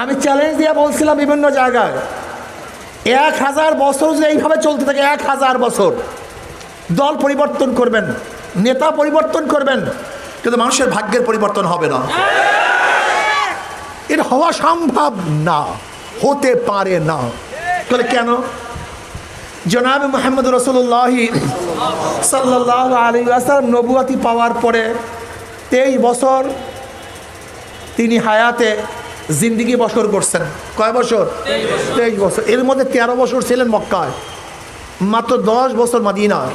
আমি চ্যালেঞ্জ দিয়ে বলছিলাম বিভিন্ন জায়গায়। এক হাজার বছর যে এইভাবে চলতে থাকে, এক হাজার বছর। দল পরিবর্তন করবেন, নেতা পরিবর্তন করবেন, কিন্তু মানুষের ভাগ্যের পরিবর্তন হবে না। এটা হওয়া সম্ভব না, হতে পারে না। তাহলে কেন? জনাব মোহাম্মদ রসুল্লাহি সাল্লাহ আলী আসালাম নবুয়াতি পাওয়ার পরে তেইশ বছর তিনি হায়াতে জিন্দিগি বছর করছেন। কয় বছর? তেইশ বছর। এর মধ্যে তেরো বছর ছিলেন মক্কায়। মাত্র দশ বছর মাদিনায়।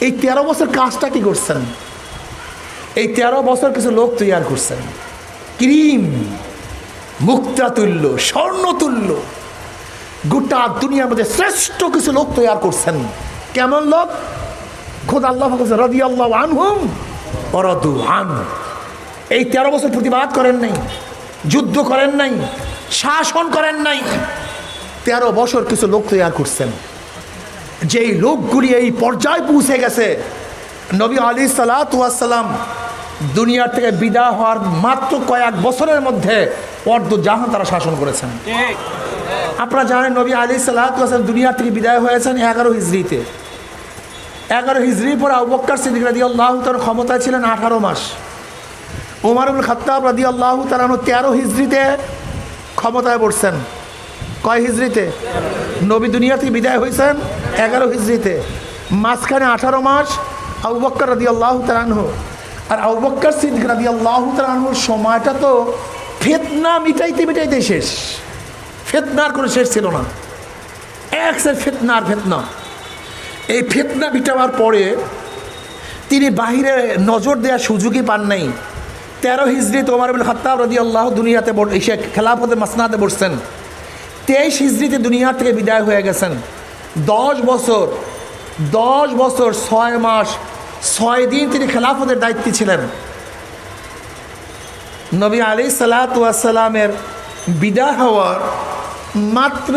এই তেরো বছর কাজটা কি করছেন? এই তেরো বছর কিছু লোক তৈরি করছেন। ক্রিম মুক্তাতুল্য স্বর্ণতুল্য গোটা দুনিয়ার মধ্যে শ্রেষ্ঠ কিছু লোক তৈরি করছেন। কেমন লোক? খোদ আল্লাহ রদি আল্লাহ আনহুম অরদু আন এই তেরো বছর প্রতিবাদ করেন নাই। যুদ্ধ করেন নাই, শাসন করেন নাই। তেরো বছর কিছু লোক তৈরি করছেন। যেই লোকগুলি এই পর্যায়ে পৌঁছে গেছে, নবী আলী সালাতাম দুনিয়ার থেকে বিদায় হওয়ার মাত্র কয়েক বছরের মধ্যে অর্ধ জাহান তারা শাসন করেছেন। আপনারা জানেন নবী আলী সাল্লাহাম দুনিয়ার থেকে বিদায় হয়েছেন এগারো হিজড়িতে। এগারো হিজড়ির পর আবক্কর সিদ্দিক রাদি আল্লাহ তার ক্ষমতায় ছিলেন আঠারো মাস। উমারুল খত্তাব রাদি আল্লাহ তালানো তেরো হিজড়িতে ক্ষমতায় বসছেন। কয় হিজড়িতে? নবী দুনিয়া থেকে বিদায় হয়েছেন এগারো হিজড়িতে। মাঝখানে আঠারো মাস আবুবক্কর রাদি আল্লাহ তালানহ আর আবুবক্কর সিদ্দিক রাদি আল্লাহ তালানহুর সময়টা তো ফেতনা মিটাইতে মিটাইতে শেষ। ফেতনার কোনো শেষ ছিল না। এক সে ফেতনার ফেতনা। এই ফেতনা মিটাবার পরে তিনি বাহিরে নজর দেওয়ার সুযোগই পান নাই। তেরো হিজড়ি তোমার বিন হাত্তাব রদি আল্লাহ দুনিয়াতে এসে খেলাফতে মাসনাতে বসছেন। তেইশ হিজড়িতে দুনিয়া থেকে বিদায় হয়ে গেছেন। দশ বছর দশ বছর, ছয় মাস, ছয় দিন তিনি খেলাফতের দায়িত্বে ছিলেন। নবী আলি সালাতামের বিদায় হওয়ার মাত্র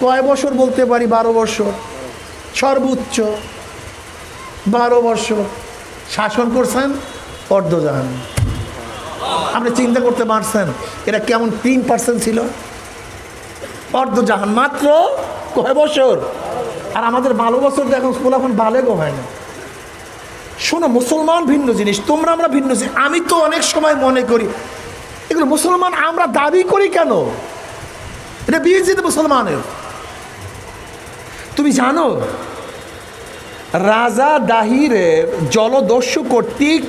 কয় বছর বলতে পারি? বারো বছর। সর্বোচ্চ। বারো বছর। শাসন করছেন? অর্ধজাহান আপনি চিন্তা করতে পারছেন এটা কেমন তিন পার্সেন্ট ছিল? অর্ধজাহান মাত্র কয় বছর? আর আমাদের বারো বছর তো এখন স্কুল এখন বালেগো হয় না। শোনো, মুসলমান ভিন্ন জিনিস, তোমরা আমরা ভিন্ন জিনিস। আমি তো অনেক সময় মনে করি, এগুলো মুসলমান আমরা দাবি করি কেন? এটা বিয়ে মুসলমানের। তুমি জানো, রাজা দাহিরের জলদস্যু কর্তৃক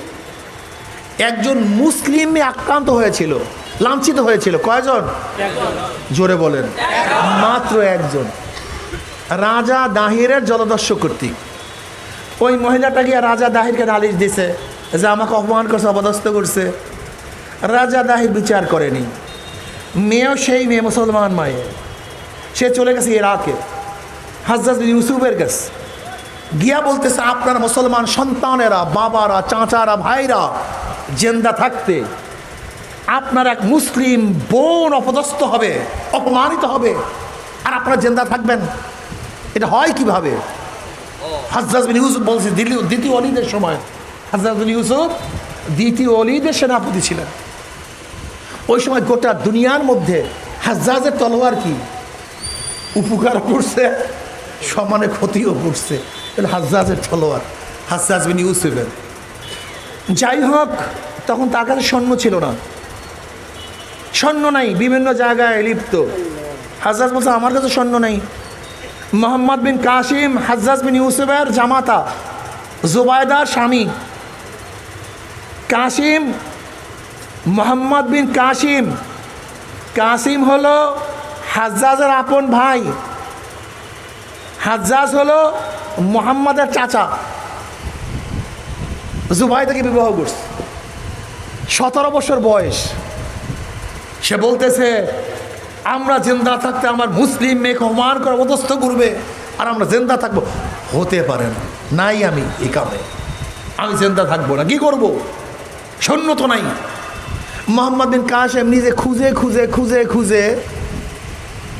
একজন মুসলিমে আক্রান্ত হয়েছিল, লাঞ্ছিত হয়েছিল। কয়জন? জোরে বলেন। মাত্র একজন। রাজা দাহিরের জলদস্যু কর্তৃক। ওই মহিলাটা গিয়ে রাজা দাহিরকে নালিশ দিছে যে আমাকে অপমান করছে, অপদস্থ করছে। রাজা দাহির বিচার করেনি। মেয়েও সেই মেয়ে, মুসলমান মায়ের। সে চলে গেছে ইরাকে। হাজরাত ইউসুফের কাছে। গিয়া বলতেছে, আপনার মুসলমান সন্তানেরা, বাবারা, চাচারা, ভাইরা জেন্দা থাকতে আপনার এক মুসলিম বোন অপদস্থ হবে, অপমানিত হবে, আর আপনারা জেন্দা থাকবেন। এটা হয় কীভাবে? হাজরাত বিন ইউসুফ বলছে, দিল্লি দ্বিতীয় অলিদের সময় হাজরাত বিন ইউসুফ দ্বিতীয় অলিদের সেনাপতি ছিলেন। ওই সময় গোটা দুনিয়ার মধ্যে হাজরাজের তলোয়ার কি? উপকার করছে, সমানে ক্ষতিও করছে। হাজরাজের তলোয়ার হাজরাজ বিন ইউসুফের। যাই হোক, তখন তার কাছে স্বর্ণ ছিল না। স্বর্ণ নাই, বিভিন্ন জায়গায় লিপ্ত। হাজরাজ বলছে, আমার কাছে স্বর্ণ নাই। মোহাম্মদ বিন কাসিম হাজরাজ বিন ইউসুফের জামাতা, জুবায়দার স্বামী। কাসিম, মোহাম্মদ বিন কাসিম। কাসিম হলো হাজ্জাজের আপন ভাই। হাজ্জাজ হলো মোহাম্মদের চাচা। জুবাইদাকে বিবাহ করছে। সতেরো বছর বয়স। সে বলতেছে, আমরা জিন্দা থাকতে আমার মুসলিম মেয়েকে অপমান করে অবস্থ করবে, আর আমরা জিন্দা থাকব। হতে পারে না। নাই আমি এই কামে আমি জিন্দা থাকব না। কি করব? সৈন্য তো নাই। মোহাম্মদ বিন কাসেম নিজে খুঁজে খুঁজে খুঁজে খুঁজে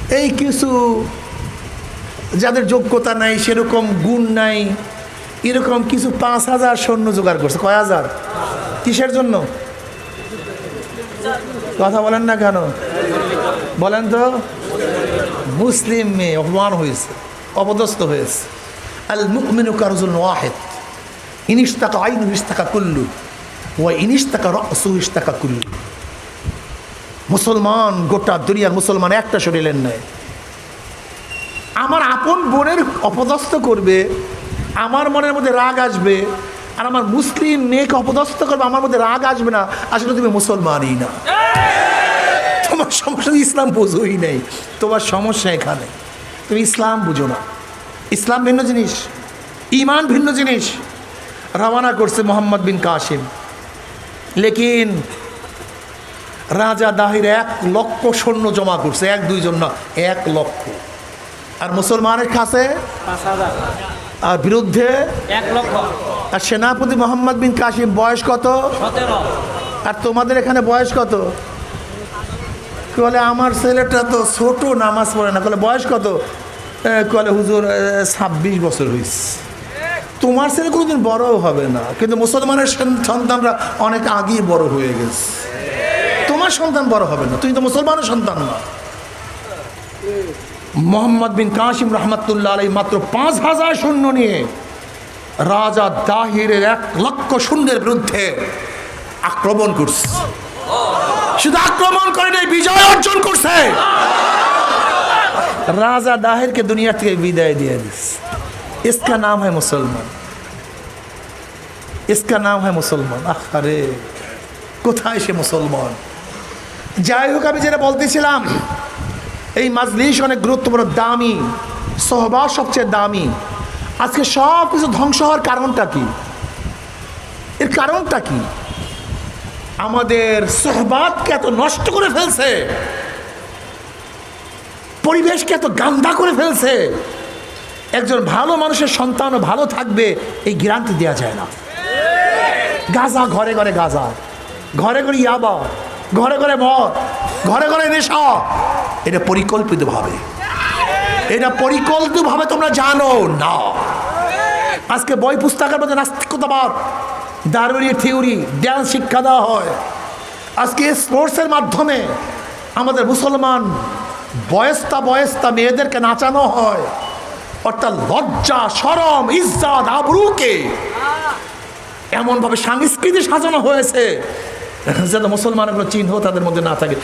এই কিছু যাদের যোগ্যতা নাই, সেরকম গুণ নাই এরকম কিছু পাঁচ হাজার সৈন্য জোগাড় করছে। কয় হাজার? কিসের জন্য? কথা বলেন না কেন? বলেন তো। মুসলিম মেয়ে অপমান হয়েছে, অপদস্থ হয়েছে। আল মুকমিনু কারজুল ওয়াহেদ। ইনিশ টাকা আইন ইনিশ টাকা কুল্লু। ও ইনিশ টাকা রসু ইস টাকা কুল্লু। মুসলমান, গোটা দুনিয়ার মুসলমান একটা শরীরের নেয় আমার আপন বোনের অপদস্থ করবে আমার মনের মধ্যে রাগ আসবে আর আমার মুসলিম মেয়েকে অপদস্থ করবে আমার মধ্যে রাগ আসবে না। আসলে তুমি মুসলমানই না। তোমার সমস্যা ইসলাম বোঝোই নেই। তোমার সমস্যা এখানে। তুমি ইসলাম বুঝো না। ইসলাম ভিন্ন জিনিস। ইমান ভিন্ন জিনিস। রওয়ানা করছে মোহাম্মদ বিন কাসিম। লেকিন রাজা দাহির এক লক্ষ সৈন্য জমা করছে এক দুইজন না এক লক্ষ। আর মুসলমানের কাছে পাঁচ হাজার। আর বিরুদ্ধে এক লক্ষ। আর সেনাপতি মোহাম্মদ বিন কাশিম বয়স কত? আর তোমাদের এখানে বয়স কত? বলে আমার ছেলেটা তো ছোট নামাজ পড়ে না। বলে বয়স কত? কলে হুজুর ছাব্বিশ বছর হয়েছে তোমার ছেলে কোনোদিন বড়ও হবে না কিন্তু মুসলমানের সন্তানরা অনেক আগেই বড় হয়ে গেছে। তোমার সন্তান বড় হবে না তুমি তো মুসলমানের সন্তান না। মোহাম্মদ বিন কাশিম রহমতুল্লাহ আলাই মাত্র পাঁচ হাজার শূন্য নিয়ে রাজা দাহিরের এক লক্ষ শূন্যের বিরুদ্ধে আক্রমণ করছে। শুধু আক্রমণ করে নেই, বিজয় অর্জন করছে। রাজা দাহিরকে দুনিয়া থেকে বিদায় দিয়ে দিচ্ছে ইসকা নাম হয় মুসলমান। ইসকা নাম হয় মুসলমান। আরে, কোথায় সে মুসলমান? যাই হোক, আমি যেটা বলতেছিলাম এই মাজলিস অনেক গুরুত্বপূর্ণ, দামি। সহবাস সবচেয়ে দামি। আজকে সব কিছু ধ্বংস হওয়ার কারণটা কি? এর কারণটা কি? আমাদের সোহবাদকে এত নষ্ট করে ফেলছে। পরিবেশকে এত গান্ধা করে ফেলছে। একজন ভালো মানুষের সন্তানও ভালো থাকবে, এই গ্যারান্টি দেওয়া যায় না। গাজা, ঘরে ঘরে গাজা। ঘরে ঘরে ইয়াবা, ঘরে ঘরে মদ, ঘরে ঘরে নেশা। এটা পরিকল্পিতভাবে। এটা পরিকল্পিতভাবে তোমরা জানো না। আজকে বই পুস্তকের মধ্যে নাস্তিকতাবাদ দারুণীয় থিওরি ড্যান্স শিক্ষা দেওয়া হয়। আজকে স্পোর্টসের মাধ্যমে আমাদের মুসলমান বয়স্তা বয়স্তা মেয়েদেরকে নাচানো হয়। অর্থাৎ লজ্জা, সরম, ইজ্জাত, আবরুকে এমনভাবে সংস্কৃতি সাজানো হয়েছে মুসলমানের কোনো চিহ্ন তাদের মধ্যে না থাকে।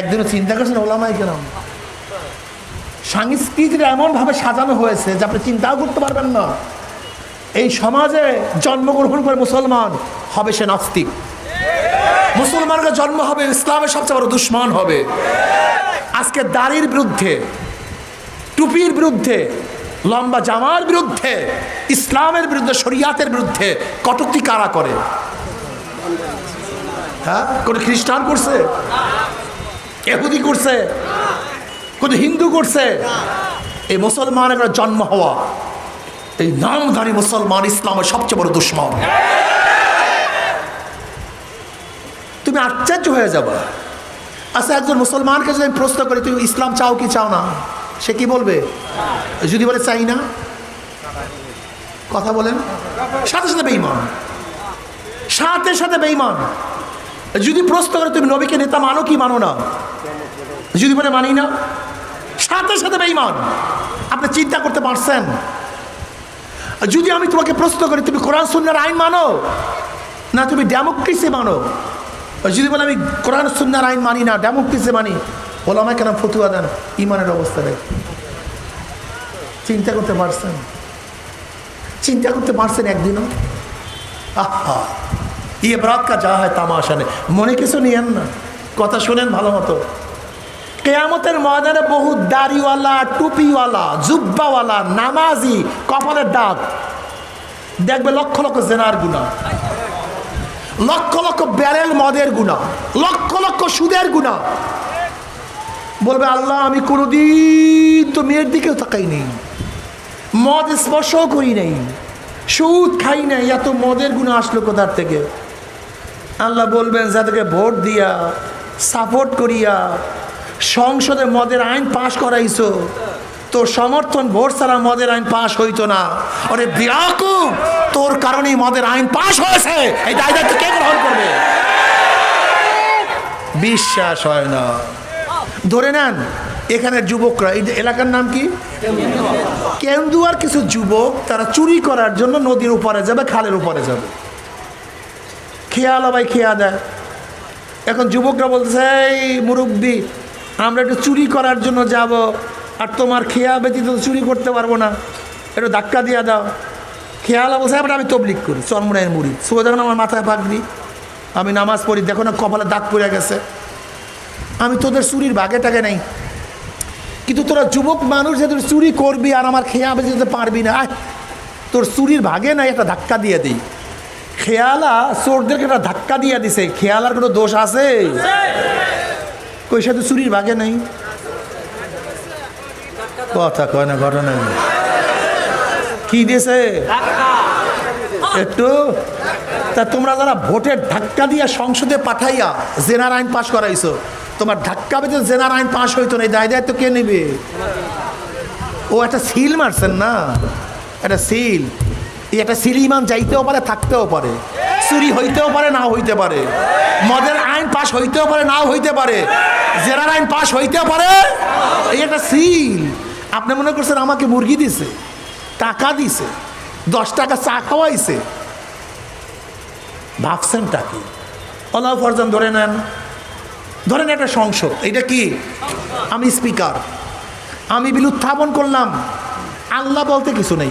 একদিনও চিন্তা করছেন ওলামাই কেন সংস্কৃতিটা এমনভাবে সাজানো হয়েছে যে আপনি চিন্তাও করতে পারবেন না। এই সমাজে জন্মগ্রহণ করে মুসলমান হবে সে নাস্তিক। মুসলমানরা জন্ম হবে ইসলামের সবচেয়ে বড় দুশ্মন হবে। আজকে দাড়ির বিরুদ্ধে, টুপির বিরুদ্ধে, লম্বা জামার বিরুদ্ধে, ইসলামের বিরুদ্ধে, শরিয়াতের বিরুদ্ধে কটূক্তি কারা করে? হ্যাঁ? কোনো খ্রিস্টান করছে? এহুদি করছে? কোনো হিন্দু করছে? এই মুসলমানের জন্ম হওয়া। এই নামধারী মুসলমান ইসলামের সবচেয়ে বড় দুশ্মন। তুমি আশ্চর্য হয়ে যাবা। আচ্ছা একজন মুসলমানকে যদি প্রশ্ন করি, তুমি ইসলাম চাও কি চাও না? সে কি বলবে? যদি বলে, চাই না। কথা বলেন। সাথে সাথে বেইমান সাথে সাথে বেইমান যদি প্রশ্ন করে, তুমি নবীকে নেতা মানো কি? মানো না। যদি বলে, মানি না। সাথে সাথে বেইমান আপনি চিন্তা করতে পারছেন? যদি আমি তোমাকে প্রশ্ন করি, তুমি কোরআন, সুন্নার আইন মানো? না, তুমি ডেমোক্রেসি মানো? যদি বলে, আমি কোরআন, সুন্নার আইন মানি না, ডেমোক্রেসি মানি? বলো, আমায় কেন ফতুয়া দেন? ইমানের অবস্থা দেখ চিন্তা করতে পারছেন? চিন্তা করতে পারছেন একদিনও? আহা! ইয়ে বরাত কা যা হয় তামাশা নেই মনে কিছু নিয়েন না। কথা শোনেন ভালো মতো। কেয়ামতের ময়দানে বহু দাড়িওয়ালা, টুপিওয়ালা, জুব্বাওয়ালা, নামাজি, কপালের দাগ দেখবে লক্ষ লক্ষ জেনার গুণা। লক্ষ লক্ষ ব্যারেল মদের গুণা। লক্ষ লক্ষ সুদের গুণা। বলবে, আল্লাহ, আমি কোনোদিন তো মেয়ের দিকেও তাকাই নেই। মদ স্পর্শও করি নাই। সুদ খাই নাই। এত মদের গুণ আসলো কোথার থেকে? আল্লাহ বলবেন, যাদেরকে ভোট দিয়া, সাপোর্ট করিয়া, সংসদে মদের আইন পাশ করাইছো, তোর সমর্থন, ভোট ছাড়া মদের আইন পাশ হইতো না। ওরে বিরাকুব তোর কারণেই মদের আইন পাশ হয়েছে। এই দায় দায়িত্ব কে গ্রহণ করবে? বিশ্বাস হয় না। ধরে নেন, এখানের যুবকরা, এই এলাকার নাম কি? কেন্দুয়ার কিছু যুবক, তারা চুরি করার জন্য নদীর উপরে যাবে, খালের উপরে যাবে। খেয়া ভাই খেয়া দেয়। এখন যুবকরা বলতেছে, এই মুরব্বী, আমরা একটু চুরি করার জন্য যাব, আর তোমার খেয়া ব্যতীত চুরি করতে পারব না। একটু ধাক্কা দিয়ে দাও। খেয়ালা বলছে এবার আমি তবলিক করি চরমুনায়ের মুড়ি। শুভ যখন আমার মাথায় পাগড়ি আমি নামাজ পড়ি, দেখো না কপালে দাগ পড়ে গেছে। আমি তোদের চুরির ভাগে টাগে নেই। কিন্তু তোরা যুবক মানুষ যে তোর চুরি করবি আর আমার খেয়া বেঁচে যেতে পারবি না। তোর চুরির ভাগে নাই একটা ধাক্কা দিয়ে দিই। খেয়ালা চোরদেরকে একটা ধাক্কা দিয়ে দিছে। খেয়ালার কোনো দোষ আছে? কই সাথে চুরির ভাগে নেই। কথা কয় না, ঘটনা কি দিয়েছে একটু। তা তোমরা যারা ভোটের ধাক্কা দিয়ে সংসদে পাঠাইয়া জেনার আইন পাশ করাইছো, তোমার ধাক্কা বেঁধে জেনার আইন পাশ হইতো না, এই দায় দায়িত্ব কে নেবে? ও একটা সিল মারছেন না? একটা সিল। এই একটা সিল ইমান যাইতেও পারে, থাকতেও পারে। চুরি হইতেও পারে, নাও হইতে পারে। মদের আইন পাশ হইতেও পারে, নাও হইতে পারে। জেরার আইন পাশ হইতেও পারে। এই একটা সিল। আপনি মনে করছেন আমাকে মুরগি দিছে, টাকা দিছে, দশ টাকা চা খাওয়াইছে। ভাবছেনটা কি? অলাউ ফরজান, ধরে নেন। ধরেন একটা সংসদ, এটা কি? আমি স্পিকার। আমি বিল উত্থাপন করলাম। আল্লাহ বলতে কিছু নেই।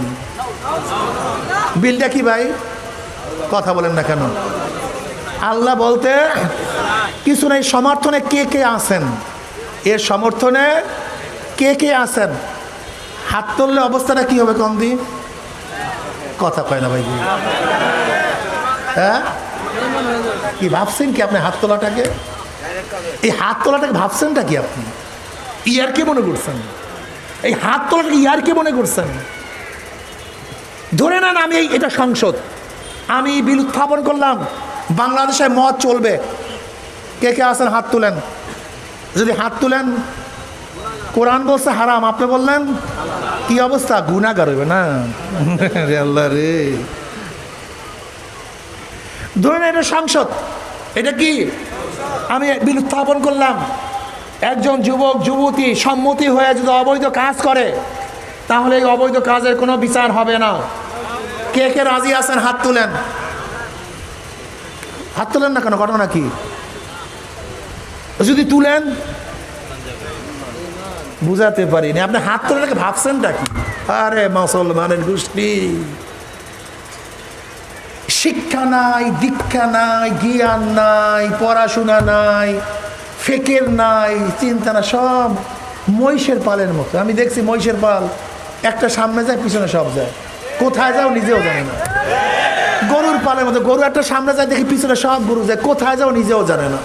বিলটা কি ভাই? কথা বলেন না কেন? আল্লাহ বলতে, কিছু নেই, সমর্থনে কে কে আছেন? এর সমর্থনে কে কে আছেন? হাত তুললে অবস্থাটা কি হবে কন্দি কথা কয় না ভাই হ্যাঁ? কি ভাবছেন কি আপনি হাত তোলাটাকে? এই হাত তোলাটাকে ভাবছেনটা কি আপনি? ইয়ার কে মনে করছেন? এই হাত তোলাটাকে ইয়ার কে মনে করছেন? ধরে নেন আমি এটা সংসদ। আমি বিল উত্থাপন করলাম। বাংলাদেশে মদ চলবে। কে কে আছেন? হাত তুলেন। যদি হাত তুলেন কোরআন বলছে হারাম। আপনি বললেন কি অবস্থা? গুণাগার হইবে না। রে আল্লাহ রে। ধরুন এটা সংসদ। এটা কি? আমি বিল উত্থাপন করলাম। একজন যুবক যুবতী সম্মতি হয়ে যদি অবৈধ কাজ করে তাহলে এই অবৈধ কাজের কোনো বিচার হবে না। কে কে রাজি আছেন, হাত তুলেন। হাত তুলেন না কেন? ঘটনা কি? যদি তুলেন, বুঝাতে পারিনি। আপনি হাত তোলাটাকে ভাবছেনটা কি? আরে মুসলমানের গোষ্ঠী। শিক্ষা নাই, দীক্ষা নাই, জ্ঞান নাই, পড়াশোনা নাই, ফেকের নাই, চিন্তা না সব মহিষের পালের মতো। আমি দেখছি মহিষের পাল। একটা সামনে যায়, পিছনে সব যায়। কোথায় যাও নিজেও জানে না। গরুর পালের মতো গরু একটা সামনে যায়, দেখি পিছনে সব গরু যায়। কোথায় যাও নিজেও জানে না।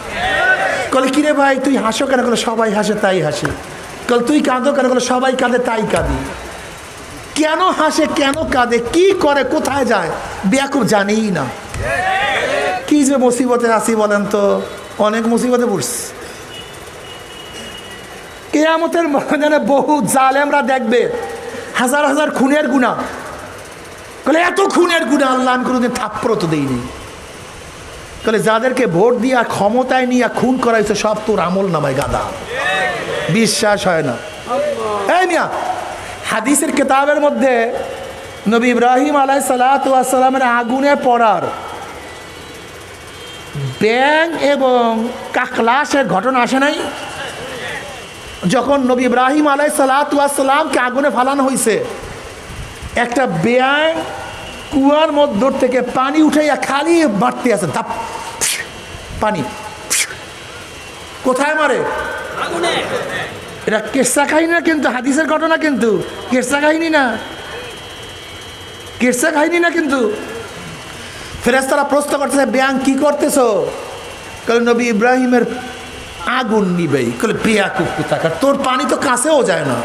কলে, কিরে ভাই, তুই হাসো কেন? করে সবাই হাসে, তাই হাসে। কল, তুই কাঁদো কেন? করে সবাই কাঁদে, তাই কাঁদি। কেন হাসে, কেন কাঁদে, কি করে, কোথায় যায় বেয়াকুব জানেই না। কি যে মুসিবতে আসি বলেন তো, অনেক মুসিবতে পড়ছি। কেয়ামতের ময়দানে বহু জালেমরা দেখবে হাজার হাজার খুনের গুণা। বলে এত খুনের গুণা আল্লাহ আমি কোনোদিন থাপ্পড় দেইনি। বলে যাদেরকে ভোট দিয়া ক্ষমতায় নিয়ে খুন করাইছে, সব তোর আমল নামায় গাদা বিশ্বাস হয় না। এই মিয়া, হাদিসের কেতাবের মধ্যে নবী ইব্রাহিম আলাই সালাতামের আগুনে পড়ার ব্যাং এবং কাকলাসের ঘটনা আসে নাই? যখন নবী ইব্রাহিম আলাই সালাতামকে আগুনে ফালানো হয়েছে একটা ব্যাং কুয়ার মধ্য থেকে পানি উঠাইয়া খালি মারতে আছে ধাপ পানি। কোথায় মারে? এটা কেসা কাহিনী না কিন্তু হাদিসের ঘটনা কিন্তু। কেসা কাহিনী না। কেসা কাহিনী না কিন্তু। ফেরেস্তারা প্রশ্ন করতেছে ব্যাং কি করতেছো? কারণ নবী ইব্রাহিমের আগুন নিবেই। কলে পেয়া কুকু থাকা তোর পানি তো কাছেও যায় না।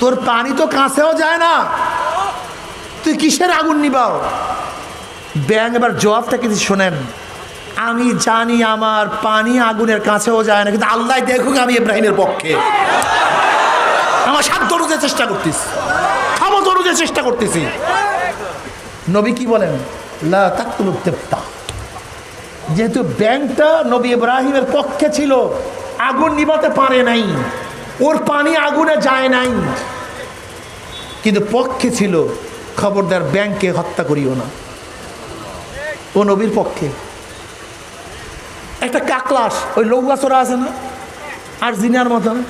তোর পানি তো কাছেও যায় না। তুই কিসের আগুন নিবাও? ব্যাং, এবার জবাবটা কিছু শোনেন। আমি জানি আমার পানি আগুনের কাছেও যায় না, কিন্তু আল্লাহ দেখুক আমি ইব্রাহিমের পক্ষে। আমার সাধ্য অনুযায়ী চেষ্টা করতেছি ক্ষমতা অনুযায়ী চেষ্টা করতেছি। নবী কি বলেন? লা তেপ্তা যেহেতু ব্যাংকটা নবী ইব্রাহিমের পক্ষে ছিল, আগুন নিভাতে পারে নাই। ওর পানি আগুনে যায় নাই। কিন্তু পক্ষে ছিল, খবরদার ব্যাংকে হত্যা করিও না। ও নবীর পক্ষে। একটা কাকলাস, ওই লৌয়া চোরা আছে না? আর জিনার মতন।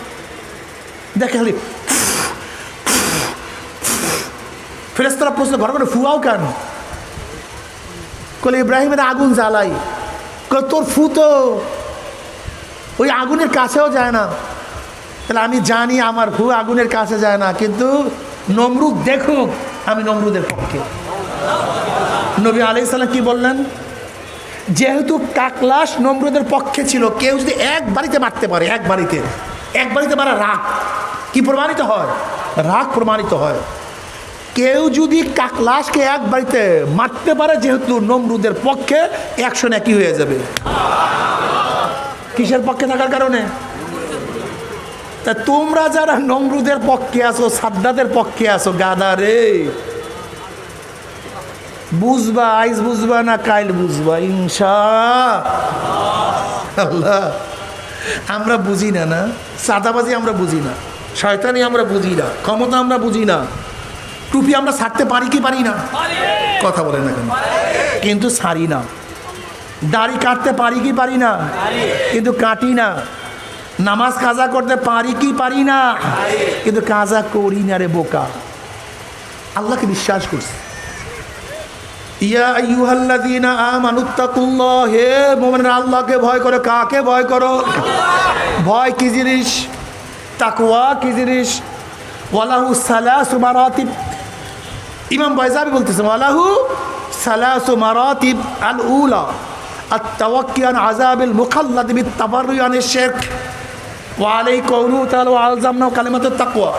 দেখে খালি ফেরেস্তারা প্রশ্ন ঘর করে ফুয়াও কেন? কলে ইব্রাহিমের আগুন জ্বালাই তোর ফুতো ওই আগুনের কাছেও যায় না। তাহলে আমি জানি আমার ফু আগুনের কাছে যায় না, কিন্তু নমরুদ দেখুক, আমি নমরুদের পক্ষে। নবী আলাই সাল্লাম কি বললেন? যেহেতু কাকলাস নমরুদের পক্ষে ছিল, কেউ যদি এক বাড়িতে মারতে পারে, এক বাড়িতে এক বাড়িতে মারা রাগ, কি প্রমাণিত হয়? রাগ প্রমাণিত হয়। কেউ যদি কাকলাসকে এক বাড়িতে মারতে পারে, যেহেতু নমরুদের পক্ষে একশো একই হয়ে যাবে। কিসের পক্ষে থাকার কারণে? তা তোমরা যারা নমরুদের পক্ষে আছো, সাদ্দাদের পক্ষে আছো, গাদা রে। বুঝবা, আইজ বুঝবা না, কাইল বুঝবা, ইনশা আল্লাহ। আমরা বুঝি না না। সাদাবাজি আমরা বুঝি না। শয়তানি আমরা বুঝি না। ক্ষমতা আমরা বুঝি না। টুপি আমরা ছাড়তে পারি কি পারি না? কথা বলে না কেন? কিন্তু ছাড়ি না। দাড়ি কাটতে পারি কি পারি না? কিন্তু কাটি না। নামাজ কাজা করতে পারি কি পারি না? কিন্তু কাজা করি না রে বোকা। আল্লাহকে বিশ্বাস করছি। আল্লাহকে ভয় করো, কাকে ভয় করো? ভয় কি জিনিস? তাকওয়া কি জিনিস? ইমাম বয়জাবি বলতেছেন, আলাহু সালাসু মারাতিব আল উলা আত্তাওয়াক্কিয়ান আজাবিল মুখাল্লাদ বিত তাবারুয়ানের শেখ ওয়ালাই কৌনু তাআলা আলজামনা কালিমাতুত তাকওয়া।